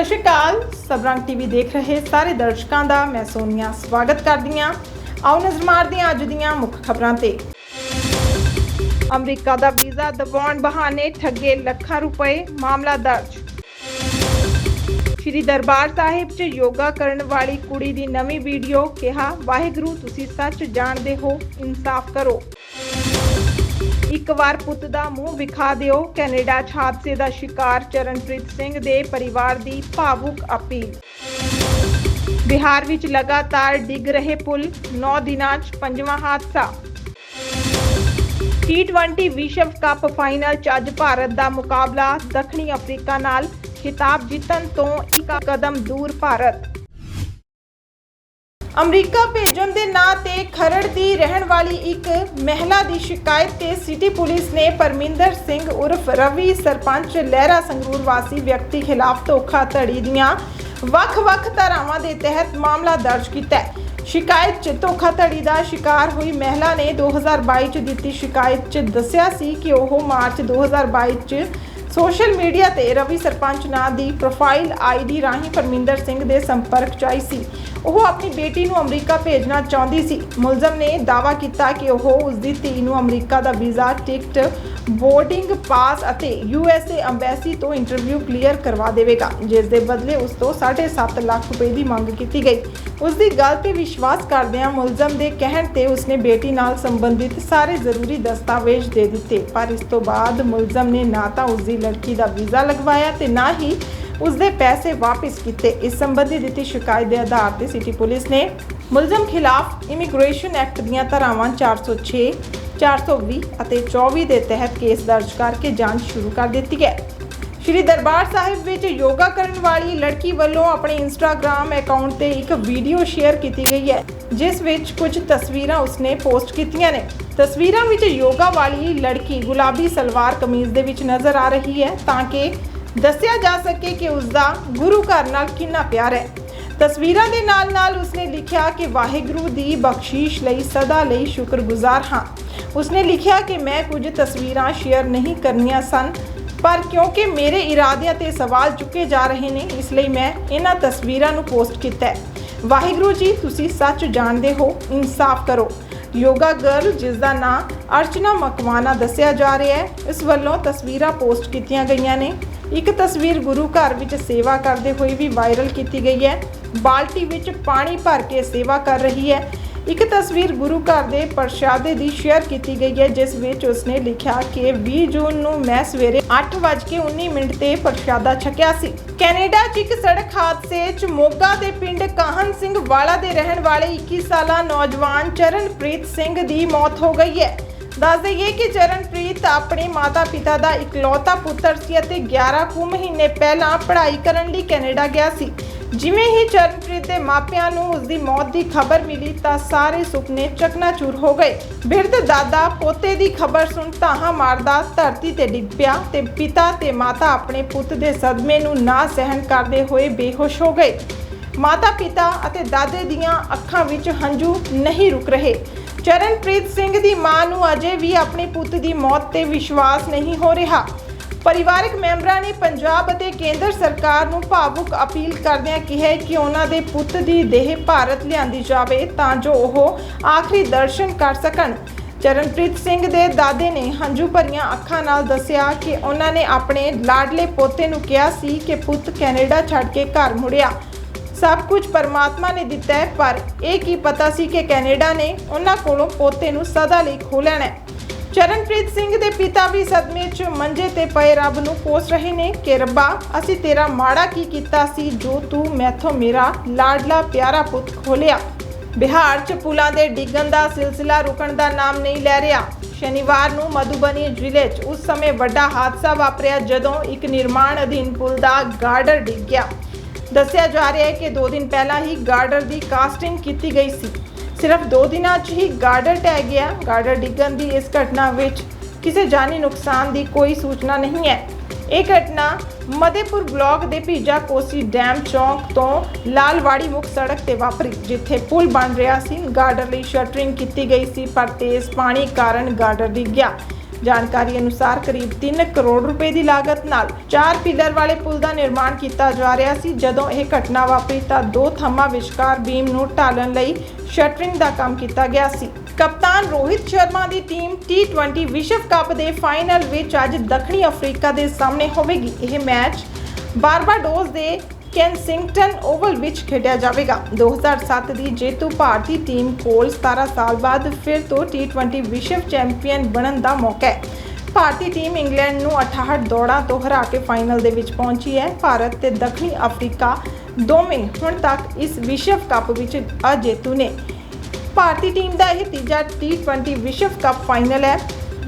ਸਤਿ ਸ਼੍ਰੀ ਅਕਾਲ। ਸਬਰੰਗ ਟੀਵੀ ਦੇਖ ਰਹੇ ਸਾਰੇ ਦਰਸ਼ਕਾਂ ਦਾ ਮੈਂ ਸੋਨੀਆ ਸਵਾਗਤ ਕਰਦੀ ਹਾਂ। ਆਓ ਨਜ਼ਰ ਮਾਰਦੇ ਹਾਂ ਅੱਜ ਦੀਆਂ ਮੁੱਖ ਖਬਰਾਂ ਤੇ। ਅਮਰੀਕਾ ਦਾ ਵੀਜ਼ਾ ਦਬਾਉਣ ਬਹਾਨੇ ਠੱਗੇ ਲੱਖਾਂ ਰੁਪਏ ਮਾਮਲਾ ਦਰਜ। ਸ਼੍ਰੀ ਦਰਬਾਰ ਸਾਹਿਬ 'ਚ ਯੋਗਾ ਕਰਨ ਵਾਲੀ ਕੁੜੀ ਦੀ ਨਵੀਂ ਵੀਡੀਓ ਕਿਹਾ, ਵਾਹਿਗੁਰੂ, ਤੁਸੀਂ ਸੱਚ ਜਾਣਦੇ ਹੋ, ਇਨਸਾਫ ਕਰੋ। ਇੱਕ ਵਾਰ ਪੁੱਤ ਦਾ ਮੂੰਹ ਵਿਖਾ ਦਿਓ। ਕੈਨੇਡਾ 'ਚ ਹਾਦਸੇ ਦਾ ਸ਼ਿਕਾਰ ਚਰਨਪ੍ਰੀਤ ਸਿੰਘ ਦੇ ਪਰਿਵਾਰ ਦੀ ਭਾਵੁਕ ਅਪੀਲ। ਬਿਹਾਰ ਵਿੱਚ ਲਗਾਤਾਰ ਡਿੱਗ ਰਹੇ ਪੁਲ 9 ਦਿਨਾਂ 'ਚ ਪੰਜਵਾਂ ਹਾਦਸਾ। T20 ਵਿਸ਼ਵ ਕੱਪ ਫਾਈਨਲ 'ਚ ਅੱਜ ਭਾਰਤ ਦਾ ਮੁਕਾਬਲਾ ਦੱਖਣੀ ਅਫਰੀਕਾ ਨਾਲ ਖਿਤਾਬ ਜਿੱਤਣ ਤੋਂ ਇੱਕ ਕਦਮ ਦੂਰ ਭਾਰਤ। ਅਮਰੀਕਾ ਭੇਜਣ ਦੇ ਨਾਂ ਤੇ ਖਰੜ ਦੀ ਰਹਿਣ ਵਾਲੀ ਇੱਕ ਮਹਿਲਾ ਦੀ ਸ਼ਿਕਾਇਤ ਤੇ ਸਿਟੀ ਪੁਲਿਸ ਨੇ ਪਰਮਿੰਦਰ ਸਿੰਘ ਉਰਫ ਰਵੀ ਸਰਪੰਚ ਲਹਿਰਾ ਸੰਗਰੂਰ ਵਾਸੀ ਵਿਅਕਤੀ ਖਿਲਾਫ ਧੋਖਾਧੜੀ ਦੀਆਂ ਵੱਖ-ਵੱਖ ਧਾਰਾਵਾਂ ਦੇ ਤਹਿਤ ਮਾਮਲਾ ਦਰਜ ਕੀਤਾ ਹੈ। ਸ਼ਿਕਾਇਤ 'ਚ ਧੋਖਾਧੜੀ ਦਾ ਸ਼ਿਕਾਰ ਹੋਈ ਮਹਿਲਾ ਨੇ 2022 'ਚ ਦਿੱਤੀ ਸ਼ਿਕਾਇਤ 'ਚ ਦੱਸਿਆ ਸੀ ਕਿ ਉਹ ਮਾਰਚ 2022 'ਚ ਸੋਸ਼ਲ ਮੀਡੀਆ ਤੇ ਰਵੀ ਸਰਪੰਚ ਨਾਂ ਦੀ ਪ੍ਰੋਫਾਈਲ ਆਈਡੀ ਰਾਹੀਂ ਪਰਮਿੰਦਰ ਸਿੰਘ ਦੇ ਸੰਪਰਕ 'ਚ ਆਈ ਸੀ। ਉਹ ਆਪਣੀ ਬੇਟੀ ਨੂੰ ਅਮਰੀਕਾ ਭੇਜਣਾ ਚਾਹੁੰਦੀ ਸੀ। ਮੁਲਜ਼ਮ ਨੇ ਦਾਅਵਾ ਕੀਤਾ ਕਿ ਉਹ ਉਸ ਦੀ ਧੀ ਨੂੰ ਅਮਰੀਕਾ ਦਾ ਵੀਜ਼ਾ, ਟਿਕਟ ਬੋਰਡਿੰਗ ਪਾਸ ਅਤੇ ਯੂਐਸਏ ਅੰਬੈਸੀ ਤੋਂ ਇੰਟਰਵਿਊ ਕਲੀਅਰ ਕਰਵਾ ਦੇਵੇਗਾ, ਜਿਸ ਦੇ ਬਦਲੇ ਉਸ ਤੋਂ 7.5 ਲੱਖ ਰੁਪਏ ਦੀ ਮੰਗ ਕੀਤੀ ਗਈ। ਉਸ ਦੀ ਗੱਲ ਤੇ ਵਿਸ਼ਵਾਸ ਕਰਦਿਆਂ ਮੁਲਜ਼ਮ ਦੇ ਕਹਿਣ ਤੇ ਉਸਨੇ ਬੇਟੀ ਨਾਲ ਸੰਬੰਧਿਤ ਸਾਰੇ ਜ਼ਰੂਰੀ ਦਸਤਾਵੇਜ਼ ਦੇ ਦਿੱਤੇ, ਪਰ ਇਸ ਤੋਂ ਬਾਅਦ ਮੁਲਜ਼ਮ ਨੇ ਨਾ ਤਾਂ ਉਸ ਦੀ ਲੜਕੀ ਦਾ ਵੀਜ਼ਾ ਲਗਵਾਇਆ ਤੇ ਨਾ ਹੀ ਉਸਦੇ ਪੈਸੇ ਵਾਪਸ ਕੀਤੇ। ਇਸ ਸੰਬੰਧੀ ਦਿੱਤੀ ਸ਼ਿਕਾਇਤ ਦੇ ਆਧਾਰ ਤੇ ਸਿਟੀ ਪੁਲਿਸ ਨੇ ਮੁਲਜ਼ਮ ਖਿਲਾਫ ਇਮੀਗ੍ਰੇਸ਼ਨ ਐਕਟ ਦੀਆਂ ਧਾਰਾਵਾਂ 406 420 ਅਤੇ 24 ਦੇ ਤਹਿਤ ਕੇਸ ਦਰਜ ਕਰਕੇ ਜਾਂਚ ਸ਼ੁਰੂ ਕਰ ਦਿੱਤੀ ਹੈ। ਸ਼੍ਰੀ ਦਰਬਾਰ ਸਾਹਿਬ ਵਿੱਚ ਯੋਗਾ ਕਰਨ ਵਾਲੀ ਲੜਕੀ ਵੱਲੋਂ ਆਪਣੇ ਇੰਸਟਾਗ੍ਰam ਅਕਾਊਂਟ ਤੇ ਇੱਕ ਵੀਡੀਓ ਸ਼ੇਅਰ ਕੀਤੀ ਗਈ ਹੈ, ਜਿਸ ਵਿੱਚ ਕੁਝ ਤਸਵੀਰਾਂ ਉਸਨੇ ਪੋਸਟ ਕੀਤੀਆਂ ਨੇ। ਤਸਵੀਰਾਂ ਵਿੱਚ ਯੋਗਾ ਵਾਲੀ ਲੜਕੀ ਗੁਲਾਬੀ ਸਲਵਾਰ ਕਮੀਜ਼ ਦੇ ਵਿੱਚ ਨਜ਼ਰ ਆ ਰਹੀ ਹੈ, ਤਾਂ ਕਿ ਦੱਸਿਆ ਜਾ ਸਕੇ ਕਿ ਉਸ ਦਾ ਗੁਰੂ ਘਰ ਨਾਲ ਕਿੰਨਾ ਪਿਆਰ ਹੈ। ਤਸਵੀਰਾਂ ਦੇ ਨਾਲ-ਨਾਲ ਉਸਨੇ ਲਿਖਿਆ ਕਿ ਵਾਹਿਗੁਰੂ ਦੀ ਬਖਸ਼ੀਸ਼ ਲਈ ਸਦਾ ਲਈ ਸ਼ੁਕਰਗੁਜ਼ਾਰ ਹਾਂ। ਉਸਨੇ ਲਿਖਿਆ ਕਿ ਮੈਂ ਕੁਝ ਤਸਵੀਰਾਂ ਸ਼ੇਅਰ ਨਹੀਂ ਕਰਨੀਆਂ ਸਨ ਪਰ ਕਿਉਂਕਿ ਮੇਰੇ ਇਰਾਦਿਆਂ ਤੇ ਸਵਾਲ ਚੁੱਕੇ ਜਾ ਰਹੇ ਨੇ, ਇਸ ਲਈ ਮੈਂ ਇਹਨਾਂ ਤਸਵੀਰਾਂ ਨੂੰ ਪੋਸਟ ਕੀਤਾ ਹੈ। ਵਾਹਿਗੁਰੂ ਜੀ, ਤੁਸੀਂ ਸੱਚ ਜਾਣਦੇ ਹੋ, ਇਨਸਾਫ ਕਰੋ। ਯੋਗਾ ਗਰਲ ਜਿਸ ਦਾ ਨਾਮ ਅਰਚਨਾ ਮਕਵਾਨਾ ਦੱਸਿਆ ਜਾ ਰਿਹਾ ਹੈ, ਇਸ ਵੱਲੋਂ ਤਸਵੀਰਾਂ ਪੋਸਟ ਕੀਤੀਆਂ ਗਈਆਂ ਨੇ। ਇੱਕ ਤਸਵੀਰ ਗੁਰੂ ਘਰ ਵਿੱਚ ਸੇਵਾ ਕਰਦੇ ਹੋਏ ਵੀ ਵਾਇਰਲ ਕੀਤੀ ਗਈ ਹੈ। ਬਾਲਟੀ ਵਿੱਚ ਪਾਣੀ ਭਰ ਕੇ ਸੇਵਾ ਕਰ ਰਹੀ ਹੈ। ਇੱਕ ਤਸਵੀਰ ਗੁਰੂ ਘਰ ਦੇ ਪ੍ਰਸ਼ਾਦੇ ਦੀ ਸ਼ੇਅਰ ਕੀਤੀ ਗਈ ਹੈ, ਜਿਸ ਵਿੱਚ ਉਸਨੇ ਲਿਖਿਆ ਕਿ 20 ਜੂਨ ਨੂੰ ਮੈਂ ਸਵੇਰੇ 8:19 ਮਿੰਟ ਤੇ ਪ੍ਰਸ਼ਾਦਾ ਛਕਿਆ ਸੀ। ਕੈਨੇਡਾ 'ਚ ਇੱਕ ਸੜਕ ਹਾਦਸੇ 'ਚ ਮੋਗਾ ਦੇ ਪਿੰਡ ਕਾਹਨ ਸਿੰਘ ਵਾਲਾ ਦੇ ਰਹਿਣ ਵਾਲੇ 21 ਸਾਲਾ ਨੌਜਵਾਨ ਚਰਨਪ੍ਰੀਤ ਸਿੰਘ ਦੀ ਮੌਤ ਹੋ ਗਈ ਹੈ। ਦੱਸ ਦਈਏ ਕਿ ਚਰਨਪ੍ਰੀਤ ਆਪਣੇ ਮਾਤਾ-ਪਿਤਾ ਦਾ ਇਕਲੌਤਾ ਪੁੱਤਰ ਸੀ ਅਤੇ 11 ਕੁ ਮਹੀਨੇ ਪਹਿਲਾਂ ਪੜ੍ਹਾਈ ਕਰਨ ਲਈ ਕੈਨੇਡਾ ਗਿਆ ਸੀ। ਜਿਵੇਂ ਹੀ ਚਰਨਪ੍ਰੀਤ ਦੇ ਮਾਪਿਆਂ ਨੂੰ ਉਸ ਦੀ ਮੌਤ ਦੀ ਖਬਰ ਮਿਲੀ ਤਾਂ ਸਾਰੇ ਸੁਪਨੇ ਚਕਨਾਚੂਰ ਹੋ ਗਏ। ਬਿਰਧ ਦਾਦਾ ਪੋਤੇ ਦੀ ਖਬਰ ਸੁਣ ਤਾਹਾ ਮਾਰਦਾ ਧਰਤੀ ਤੇ ਡਿੱਗ ਪਿਆ ਤੇ ਪਿਤਾ ਤੇ ਮਾਤਾ ਆਪਣੇ ਪੁੱਤ ਦੇ ਸਦਮੇ ਨੂੰ ਨਾ ਸਹਿਣ ਕਰਦੇ ਹੋਏ ਬੇਹੋਸ਼ ਹੋ ਗਏ। ਮਾਤਾ ਪਿਤਾ ਅਤੇ ਦਾਦੇ ਦੀਆਂ ਅੱਖਾਂ ਵਿੱਚ ਹੰਝੂ ਨਹੀਂ ਰੁਕ ਰਹੇ। ਚਰਨਪ੍ਰੀਤ ਸਿੰਘ ਦੀ ਮਾਂ ਨੂੰ ਅਜੇ ਵੀ ਆਪਣੇ ਪੁੱਤ ਦੀ ਮੌਤ ਤੇ ਵਿਸ਼ਵਾਸ ਨਹੀਂ ਹੋ ਰਿਹਾ। ਪਰਿਵਾਰਕ ਮੈਂਬਰਾਂ ਨੇ ਪੰਜਾਬ ਅਤੇ ਕੇਂਦਰ ਸਰਕਾਰ ਨੂੰ ਭਾਵੁਕ ਅਪੀਲ ਕਰਦਿਆਂ ਕਿਹਾ ਕਿ ਉਹਨਾਂ ਦੇ ਪੁੱਤ ਦੀ ਦੇਹ ਭਾਰਤ ਲਿਆਂਦੀ ਜਾਵੇ ਤਾਂ ਜੋ ਉਹ ਆਖਰੀ ਦਰਸ਼ਨ ਕਰ ਸਕਣ। ਚਰਨਪ੍ਰੀਤ ਸਿੰਘ ਦੇ ਦਾਦੇ ਨੇ ਹੰਝੂ ਭਰੀਆਂ ਅੱਖਾਂ ਨਾਲ ਦੱਸਿਆ ਕਿ ਉਹਨਾਂ ਨੇ ਆਪਣੇ ਲਾਡਲੇ ਪੋਤੇ ਨੂੰ ਕਿਹਾ ਸੀ ਕਿ ਪੁੱਤ ਕੈਨੇਡਾ ਛੱਡ ਕੇ ਘਰ ਮੁੜਿਆ। ਸਭ ਕੁਝ ਪਰਮਾਤਮਾ ਨੇ ਦਿੱਤਾ ਹੈ, ਪਰ ਇਹ ਕੀ ਪਤਾ ਸੀ ਕਿ ਕੈਨੇਡਾ ਨੇ ਉਹਨਾਂ ਕੋਲੋਂ ਪੋਤੇ ਨੂੰ ਸਦਾ ਲਈ ਖੋਹ ਲੈਣਾ ਹੈ। ਚਰਨਪ੍ਰੀਤ ਸਿੰਘ ਦੇ ਪਿਤਾ ਵੀ ਸਦਮੇ 'ਚ ਮੰਜੇ ਤੇ ਪਏ ਰੱਬ ਨੂੰ ਕੋਸ ਰਹੇ ਨੇ ਕਿ ਰੱਬਾ, ਅਸੀਂ ਤੇਰਾ ਮਾੜਾ ਕੀ ਕੀਤਾ ਸੀ ਜੋ ਤੂੰ ਮੈਥੋਂ ਮੇਰਾ ਲਾਡਲਾ ਪਿਆਰਾ ਪੁੱਤ ਖੋਲਿਆ ਬਿਹਾਰ 'ਚ ਪੁਲਾਂ ਦੇ ਡਿੱਗਣ ਦਾ ਸਿਲਸਿਲਾ ਰੁਕਣ ਦਾ ਨਾਮ ਨਹੀਂ ਲੈ ਰਿਹਾ। ਸ਼ਨੀਵਾਰ ਨੂੰ ਮਧੂਬਨੀ ਜ਼ਿਲ੍ਹੇ 'ਚ ਉਸ ਸਮੇਂ ਵੱਡਾ ਹਾਦਸਾ ਵਾਪਰਿਆ ਜਦੋਂ ਇੱਕ ਨਿਰਮਾਣ ਅਧੀਨ ਪੁਲ ਦਾ ਗਾਰਡਰ ਡਿੱਗ ਗਿਆ। ਦੱਸਿਆ ਜਾ ਰਿਹਾ ਹੈ ਕਿ 2 ਦਿਨ ਪਹਿਲਾਂ ਹੀ ਗਾਰਡਰ ਦੀ ਕਾਸਟਿੰਗ ਕੀਤੀ ਗਈ ਸੀ। ਸਿਰਫ 2 ਦਿਨਾਂ 'ਚ ਹੀ ਗਾਰਡਰ ਟਹਿ ਗਿਆ। ਗਾਰਡਰ ਡਿੱਗਣ ਦੀ ਇਸ ਘਟਨਾ ਵਿੱਚ ਕਿਸੇ ਜਾਨੀ ਨੁਕਸਾਨ ਦੀ ਕੋਈ ਸੂਚਨਾ ਨਹੀਂ ਹੈ। ਇਹ ਘਟਨਾ ਮਦੇਪੁਰ ਬਲਾਕ ਦੇ ਭੀਜਾ ਕੋਸੀ ਡੈਮ ਚੌਂਕ ਤੋਂ ਲਾਲਵਾੜੀ ਮੁੱਖ ਸੜਕ ਤੇ ਵਾਪਰੀ, ਜਿੱਥੇ ਪੁਲ ਬਣ ਰਿਹਾ ਸੀ। ਗਾਰਡਰ ਲਈ ਸ਼ਟਰਿੰਗ ਕੀਤੀ ਗਈ ਸੀ, ਪਰ ਤੇਜ਼ ਪਾਣੀ ਕਾਰਨ ਗਾਰਡਰ ਡਿੱਗ ਗਿਆ। ਜਾਣਕਾਰੀ ਅਨੁਸਾਰ ਕਰੀਬ 3 ਕਰੋੜ ਰੁਪਏ ਦੀ ਲਾਗਤ ਨਾਲ 4 ਪਿਲਰ ਵਾਲੇ ਪੁਲ ਦਾ ਨਿਰਮਾਣ ਕੀਤਾ ਜਾ ਰਿਹਾ ਸੀ। ਜਦੋਂ ਇਹ ਘਟਨਾ ਵਾਪਰੀ ਤਾਂ ਦੋ ਥੰਮਾਂ ਵਿਚਕਾਰ ਬੀਮ ਨੂੰ ਢਾਲਣ ਲਈ ਸ਼ਟਰਿੰਗ ਦਾ ਕੰਮ ਕੀਤਾ ਗਿਆ ਸੀ। ਕਪਤਾਨ ਰੋਹਿਤ ਸ਼ਰਮਾ ਦੀ ਟੀਮ T20 ਵਿਸ਼ਵ ਕੱਪ ਦੇ ਫਾਈਨਲ ਵਿੱਚ ਅੱਜ ਦੱਖਣੀ ਅਫਰੀਕਾ ਦੇ ਸਾਹਮਣੇ ਹੋਵੇਗੀ। ਇਹ ਮੈਚ ਬਾਰਬਾਡੋਸ ਦੇ ਕੈਨਸਿੰਗਟਨ ਓਵਲ ਵਿੱਚ ਖੇਡਿਆ ਜਾਵੇਗਾ। 2007 ਦੀ ਜੇਤੂ ਭਾਰਤੀ ਟੀਮ ਕੋਲ 17 ਸਾਲ ਬਾਅਦ ਫਿਰ ਤੋਂ T20 ਵਿਸ਼ਵ ਚੈਂਪੀਅਨ ਬਣਨ ਦਾ ਮੌਕਾ ਹੈ। ਭਾਰਤੀ ਟੀਮ ਇੰਗਲੈਂਡ ਨੂੰ 68 ਦੌੜਾਂ ਤੋਂ ਹਰਾ ਕੇ ਫਾਈਨਲ ਦੇ ਵਿੱਚ ਪਹੁੰਚੀ ਹੈ। ਭਾਰਤ ਤੇ ਦੱਖਣੀ ਅਫਰੀਕਾ ਦੋਵੇਂ ਹੁਣ ਤੱਕ ਇਸ ਵਿਸ਼ਵ ਕੱਪ ਵਿੱਚ ਅਜੇਤੂ ਨੇ। ਭਾਰਤੀ ਟੀਮ ਦਾ ਇਹ ਤੀਜਾ T20 ਵਿਸ਼ਵ ਕੱਪ ਫਾਈਨਲ ਹੈ।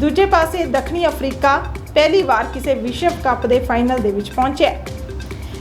ਦੂਜੇ ਪਾਸੇ ਦੱਖਣੀ ਅਫਰੀਕਾ ਪਹਿਲੀ ਵਾਰ ਕਿਸੇ ਵਿਸ਼ਵ ਕੱਪ ਦੇ ਫਾਈਨਲ ਦੇ ਵਿੱਚ ਪਹੁੰਚਿਆ